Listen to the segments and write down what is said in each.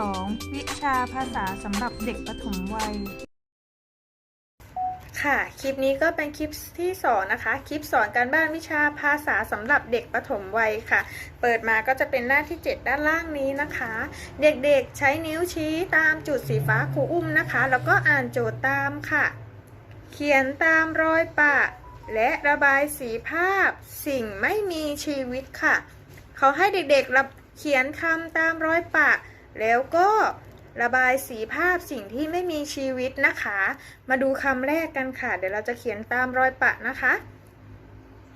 2 วิชาภาษาสำหรับเด็กประถมวัย ค่ะ คลิปนี้ก็เป็นคลิปที่สอนนะคะ คลิปสอนการบ้านวิชาภาษาสำหรับเด็กประถมวัยค่ะ เปิดมาก็จะเป็นหน้าที่ 7 ด้านล่างนี้นะคะ เด็กๆใช้นิ้วชี้ตามจุดสีฟ้าครูอุ้มนะคะ แล้วก็อ่านโจทย์ตามค่ะ เขียนตามรอยปะ และระบายสีภาพ สิ่งไม่มีชีวิตค่ะ เขาให้เด็กๆระเขียนคำตามรอยปะ แล้วก็ระบายสีภาพสิ่งที่ไม่มีชีวิตนะคะ มาดูคำแรกกันค่ะ เดี๋ยวเราจะเขียนตามรอยปะนะคะ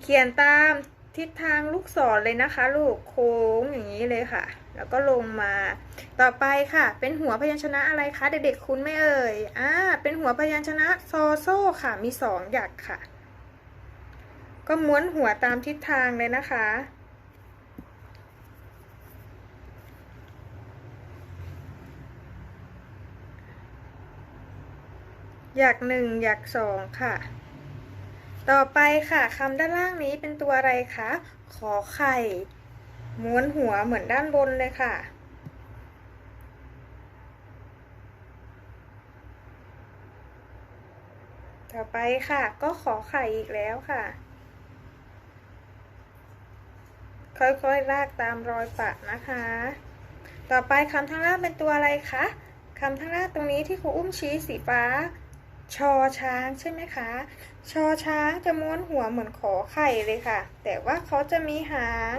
เขียนตามทิศทางลูกศรเลยนะคะ ลูกโค้งอย่างนี้เลยค่ะ แล้วก็ลงมา ต่อไปค่ะ เป็นหัวพยัญชนะอะไรคะ เด็กๆคุ้นไหมเอ่ยอ่าเป็นหัวพยัญชนะซอโซ่ค่ะ มีสองหยักค่ะ ก็ม้วนหัวตามทิศทางเลยนะคะ อยากหนึ่งอยากสองค่ะ ต่อไปค่ะคำด้านล่างนี้เป็นตัวอะไรคะขอไข่ ม้วนหัวเหมือนด้านบนเลยค่ะต่อไปค่ะ ก็ขอไข่อีกแล้วค่ะ ค่อยๆลากตามรอยปะนะคะ ต่อไปคำทางล่างเป็นตัวอะไรคะคำทางล่างตรงนี้ที่ครูอุ้มชี้สีฟ้า ชอช้างใช่ไหมคะ ชอช้างจะม้วนหัวเหมือนขอไข่เลยค่ะ แต่ว่าเขาจะมีหาง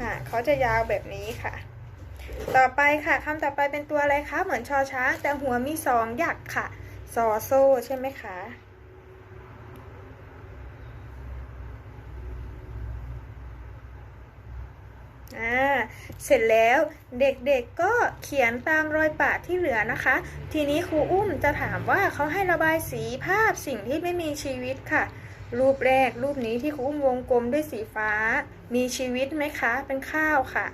หางเขาจะยาวแบบนี้ค่ะ ต่อไปค่ะคำต่อไปเป็นตัวอะไรคะ เหมือนชอช้างแต่หัวมีสองหยักค่ะ ซอโซ่ใช่ไหมคะ อ่าเสร็จแล้วเด็กๆก็เขียนตามรอยปะที่เหลือนะคะ ทีนี้ครูอุ้มจะถามว่าเขาให้ระบายสีภาพสิ่งที่ไม่มีชีวิตค่ะ รูปแรกรูปนี้ที่ครูอุ้มวงกลมด้วยสีฟ้า มีชีวิตไหมคะ เป็นข้าวค่ะ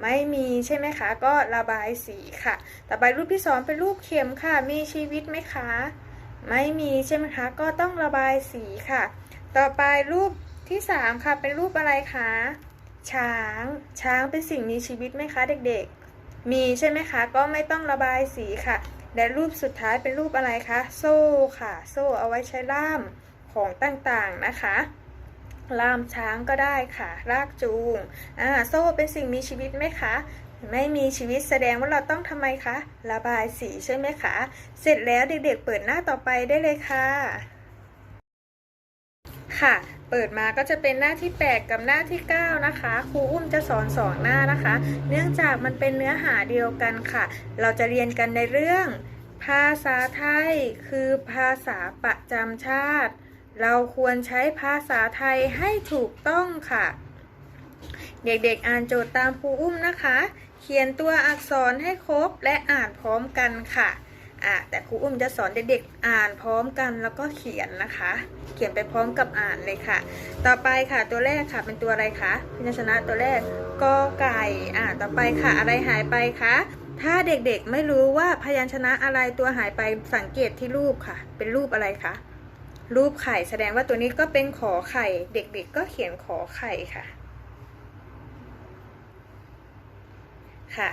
ไม่มีใช่ไหมคะ ก็ระบายสีค่ะ ต่อไปรูปที่สองเป็นรูปเข็มค่ะ มีชีวิตไหมคะ ไม่มีใช่ไหมคะ ก็ต้องระบายสีค่ะ ต่อไปรูปที่สามค่ะ เป็นรูปอะไรคะ ช้าง ช้างเป็นสิ่งมีชีวิตไหมคะเด็กๆ มีใช่ไหมคะ ก็ไม่ต้องระบายสีค่ะ และรูปสุดท้ายเป็นรูปอะไรคะ โซ่ค่ะ โซ่เอาไว้ใช้ล่ามของต่างๆนะคะ ล่ามช้างก็ได้ค่ะ รากจูง อ่า โซ่เป็นสิ่งมีชีวิตไหมคะ ไม่มีชีวิตแสดงว่าเราต้องทำไมคะ ระบายสีใช่ไหมคะ เสร็จแล้วเด็กๆ เปิดหน้าต่อไปได้เลยค่ะ ค่ะ เปิดมาก็จะเป็นหน้าที่ 8 กับหน้าที่ 9 นะคะครูอุ้มจะสอนสองหน้านะคะ เนื่องจากมันเป็นเนื้อหาเดียวกันค่ะ เราจะเรียนกันในเรื่อง ภาษาไทย คือภาษาประจำชาติ เราควรใช้ภาษาไทยให้ถูกต้องค่ะ เด็กๆอ่านโจทย์ตามครูอุ้มนะคะ เขียนตัวอักษรให้ครบและอ่านพร้อมกันค่ะ อะแต่ครูอุ้มจะสอนเด็กๆอ่านพร้อมกันแล้วก็เขียนนะคะ เขียนไปพร้อมกับอ่านเลยค่ะ ต่อไปค่ะตัวแรกค่ะเป็นตัวอะไรคะพยัญชนะตัวแรกกอไก่อ่าต่อไปค่ะอะไรหายไปคะถ้าเด็กๆไม่รู้ว่าพยัญชนะอะไรตัวหายไปสังเกตที่รูปค่ะ เป็นรูปอะไรคะรูปไข่แสดงว่าตัวนี้ก็เป็นขอไข่ เด็กๆก็เขียนขอไข่ค่ะ ค่ะ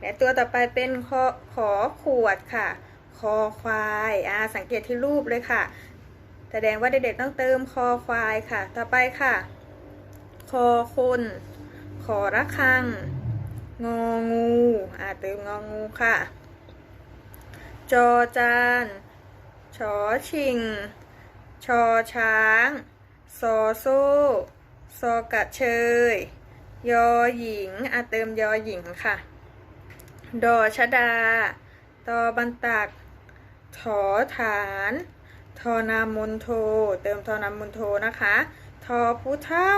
และตัวต่อไปเป็นขอขอขวดค่ะ คอควายอ่าสังเกตที่รูปเลยค่ะ แสดงว่าเด็กๆต้องเติมคอควายค่ะ ต่อไปค่ะ คอคนขอระฆัง งองูอ่าเติมงองูค่ะ จอจานชอชิง ชอช้างซอโซ่ซอกระเชย ยอหญิงอะเติมยอหญิงค่ะ ดอชดา ตอบันตัก ถอฐานทอนามนโท เติมทอนามนโทนะคะ ทอผู้เท่า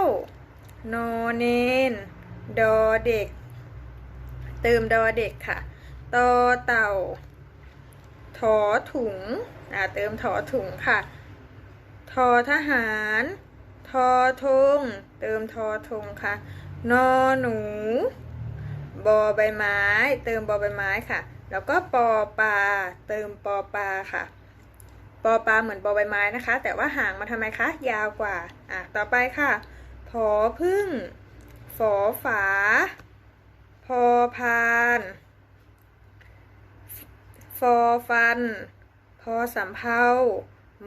นอเนน ดอเด็ก เติมดอเด็กค่ะ ตอเต่า ถอถุง อ่า เติมถอถุงค่ะ ทอทหาร ทอทง เติมทอทงค่ะ นอหนู บอใบไม้ เติมบอใบไม้ค่ะ แล้วก็ปอปลาเติมปอปลาค่ะ ปอปลาเหมือนบอใบไม้นะคะ แต่ว่าหางมันทำไมคะ ยาวกว่าอะต่อไปค่ะผอพึ่งฝอฝา พอพาน ฟอฟัน พอสำเภา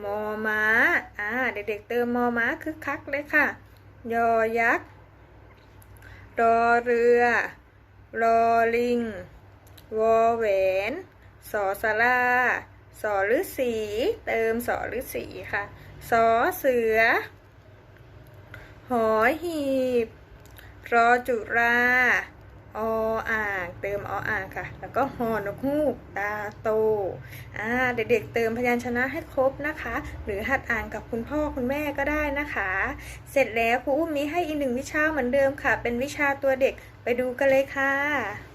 มอม้า อ่า เด็กๆเติมมอม้าคึกคักเลยค่ะ ยอยักษ์ รอเรือ รอลิง วอแหวนสอสลาสอฤาษีเติมสอฤาษีค่ะสอเสือ หอหีบ รอจุราออ่างเติมออ่างค่ะ แล้วก็หอนกฮูกตาโตอ่าเด็กๆเติมพยัญชนะให้ครบนะคะ หรือหัดอ่านกับคุณพ่อคุณแม่ก็ได้นะคะ เสร็จแล้วครูอุ้มมีให้อีกหนึ่งวิชาเหมือนเดิมค่ะ เป็นวิชาตัวเด็กไปดูกันเลยค่ะ